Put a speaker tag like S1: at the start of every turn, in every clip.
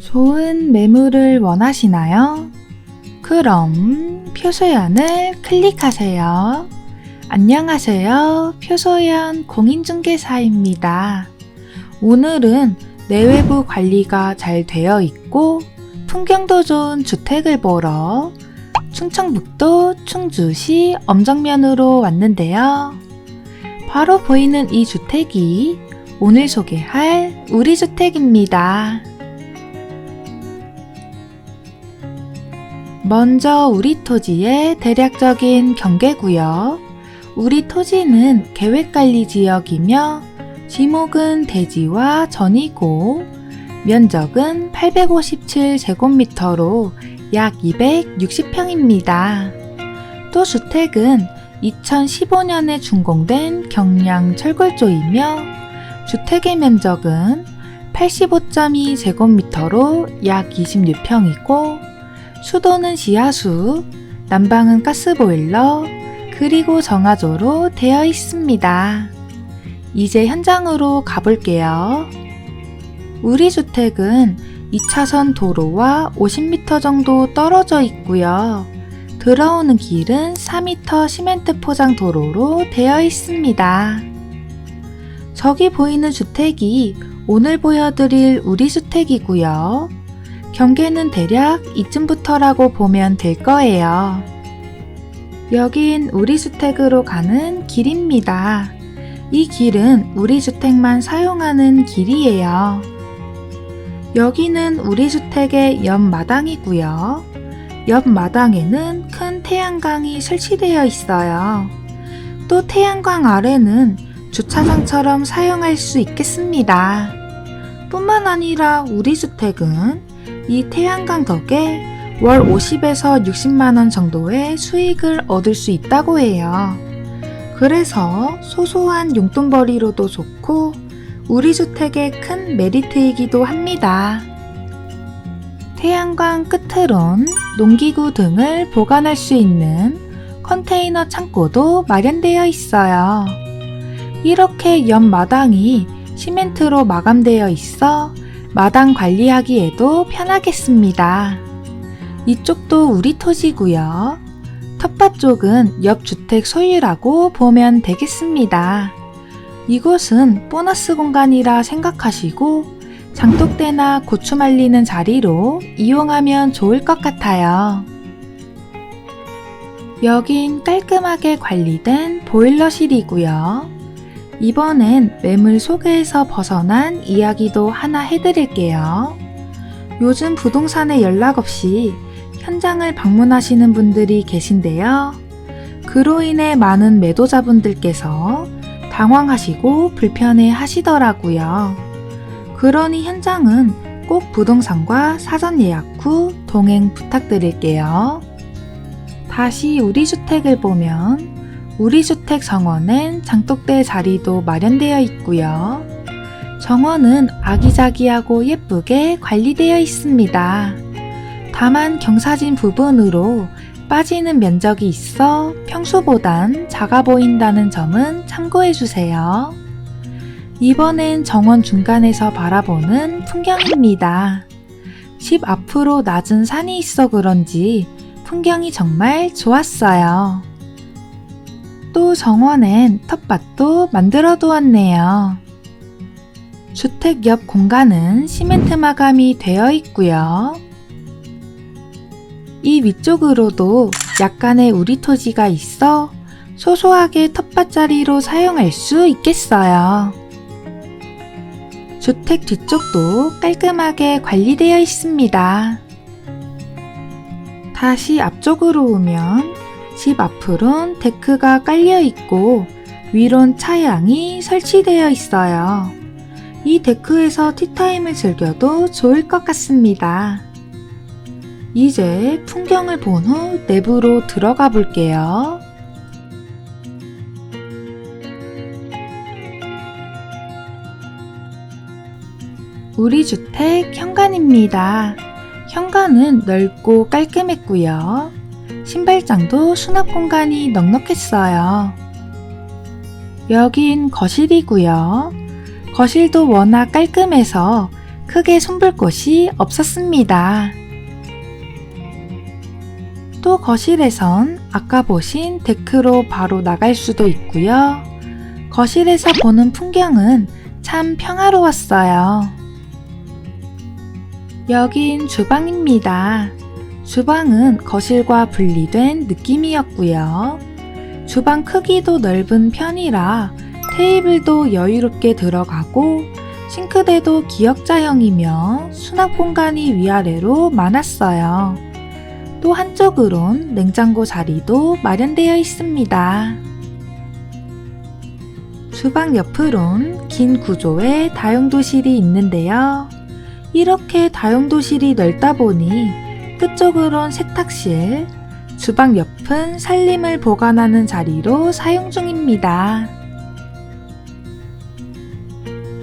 S1: 좋은 매물을 원하시나요? 그럼 표소연을 클릭하세요. 안녕하세요. 표소연 공인중개사입니다. 오늘은 내외부 관리가 잘 되어 있고 풍경도 좋은 주택을 보러 충청북도 충주시 엄정면으로 왔는데요. 바로 보이는 이 주택이 오늘 소개할 우리 주택입니다. 먼저 우리 토지의 대략적인 경계구역. 우리 토지는 계획관리 지역이며 지목은 대지와 전이고 면적은 857제곱미터로 약 260평입니다. 또 주택은 2015년에 준공된 경량 철골조이며 주택의 면적은 85.2제곱미터로 약 26평이고 수도는 지하수, 난방은 가스보일러, 그리고 정화조로 되어 있습니다. 이제 현장으로 가볼게요. 우리 주택은 2차선 도로와 50m 정도 떨어져 있고요. 들어오는 길은 4m 시멘트 포장 도로로 되어 있습니다. 저기 보이는 주택이 오늘 보여드릴 우리 주택이고요. 경계는 대략 이쯤부터라고 보면 될 거예요. 여긴 우리 주택으로 가는 길입니다. 이 길은 우리 주택만 사용하는 길이에요. 여기는 우리 주택의 옆마당이고요. 옆마당에는 큰 태양광이 설치되어 있어요. 또 태양광 아래는 주차장처럼 사용할 수 있겠습니다. 뿐만 아니라 우리 주택은 이 태양광 덕에 월 50에서 60만원 정도의 수익을 얻을 수 있다고 해요. 그래서 소소한 용돈벌이로도 좋고 우리 주택의 큰 메리트이기도 합니다. 태양광 끝으론 농기구 등을 보관할 수 있는 컨테이너 창고도 마련되어 있어요. 이렇게 옆마당이 시멘트로 마감되어 있어 마당 관리하기에도 편하겠습니다. 이쪽도 우리 토지고요. 텃밭 쪽은 옆 주택 소유라고 보면 되겠습니다. 이곳은 보너스 공간이라 생각하시고 장독대나 고추 말리는 자리로 이용하면 좋을 것 같아요. 여긴 깔끔하게 관리된 보일러실이고요. 이번엔 매물 소개에서 벗어난 이야기도 하나 해드릴게요. 요즘 부동산에 연락 없이 현장을 방문하시는 분들이 계신데요. 그로 인해 많은 매도자분들께서 당황하시고 불편해 하시더라고요. 그러니 현장은 꼭 부동산과 사전 예약 후 동행 부탁드릴게요. 다시 우리 주택을 보면 우리 주택 정원엔 장독대 자리도 마련되어 있고요. 정원은 아기자기하고 예쁘게 관리되어 있습니다. 다만 경사진 부분으로 빠지는 면적이 있어 평소보단 작아 보인다는 점은 참고해 주세요. 이번엔 정원 중간에서 바라보는 풍경입니다. 집 앞으로 낮은 산이 있어 그런지 풍경이 정말 좋았어요. 또 정원엔 텃밭도 만들어 두었네요. 주택 옆 공간은 시멘트 마감이 되어 있고요. 이 위쪽으로도 약간의 우리 토지가 있어 소소하게 텃밭 자리로 사용할 수 있겠어요. 주택 뒤쪽도 깔끔하게 관리되어 있습니다. 다시 앞쪽으로 오면 집 앞으론 데크가 깔려 있고 위론 차양이 설치되어 있어요. 이 데크에서 티타임을 즐겨도 좋을 것 같습니다. 이제 풍경을 본 후 내부로 들어가 볼게요. 우리 주택 현관입니다. 현관은 넓고 깔끔했고요. 신발장도 수납 공간이 넉넉했어요. 여긴 거실이고요. 거실도 워낙 깔끔해서 크게 손볼 곳이 없었습니다. 또 거실에선 아까 보신 데크로 바로 나갈 수도 있고요. 거실에서 보는 풍경은 참 평화로웠어요. 여긴 주방입니다. 주방은 거실과 분리된 느낌이었고요. 주방 크기도 넓은 편이라 테이블도 여유롭게 들어가고 싱크대도 기역자형이며 수납 공간이 위아래로 많았어요. 또 한쪽으론 냉장고 자리도 마련되어 있습니다. 주방 옆으론 긴 구조의 다용도실이 있는데요. 이렇게 다용도실이 넓다 보니 끝쪽으론 세탁실, 주방 옆은 살림을 보관하는 자리로 사용 중입니다.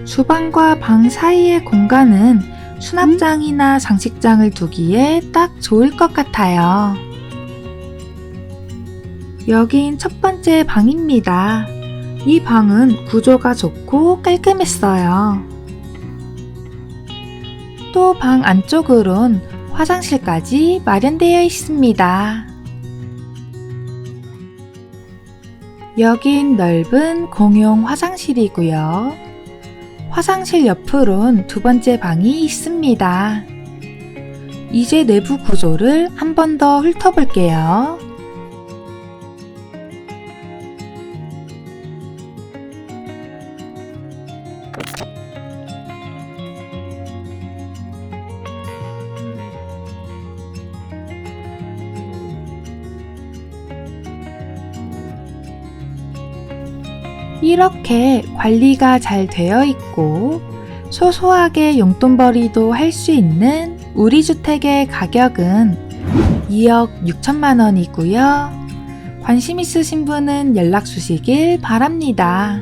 S1: 주방과 방 사이의 공간은 수납장이나 장식장을 두기에 딱 좋을 것 같아요. 여긴 첫 번째 방입니다. 이 방은 구조가 좋고 깔끔했어요. 또 방 안쪽으론 화장실까지 마련되어 있습니다. 여긴 넓은 공용 화장실이고요. 화장실 옆으론 두 번째 방이 있습니다. 이제 내부 구조를 한 번 더 훑어볼게요. 이렇게 관리가 잘 되어 있고 소소하게 용돈벌이도 할 수 있는 우리 주택의 가격은 2억 6천만 원이고요. 관심 있으신 분은 연락 주시길 바랍니다.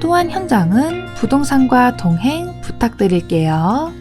S1: 또한 현장은 부동산과 동행 부탁드릴게요.